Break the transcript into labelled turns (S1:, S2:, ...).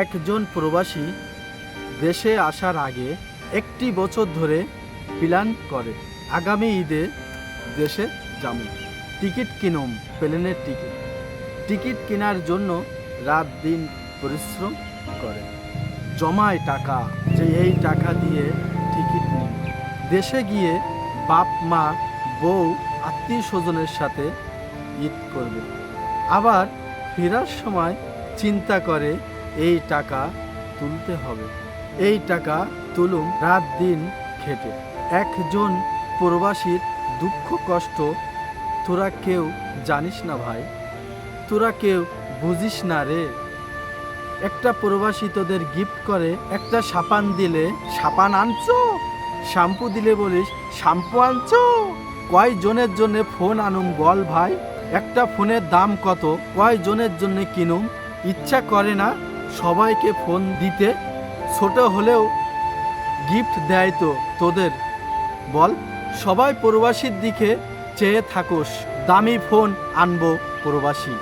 S1: একজন প্রবাসী দেশে আসার আগে একটি বছর ধরে প্ল্যান করে, আগামী ঈদে দেশে যাব। টিকিট কিনুম, প্লেনের টিকিট। টিকিট কেনার জন্য রাত দিন পরিশ্রম করে। জমায় টাকা, যে এই টাকা দিয়ে টিকিট নিন দেশে গিয়ে বাপ, মা, বউ, আত্মীয় স্বজনের সাথে ঈদ করবে। আবার ফেরার সময় চিন্তা করে এই টাকা তুলতে হবে। এই টাকা তুলুম রাত দিন খেটে। একজন প্রবাসীর দুঃখ কষ্ট তোরা কেউ জানিস না ভাই। তোরা কেউ বুঝিস না রে। একটা প্রবাসী তোদের গিফট করে, একটা সাপান দিলে, সাপান আনছো? শ্যাম্পু দিলে বলিস, শ্যাম্পু আনছো? কয় জনের জন্য ফোন আনুম বল ভাই? একটা ফোনের দাম কত? কয় জনের জন্য কিনুম? ইচ্ছা করে না? সবাইকে ফোন দিতে, ছোট হলেও গিফট দেয় তো তোদের। বল, সবাই প্রবাসীর দিকে চেয়ে থাকুস, দামি ফোন আনব প্রবাসী।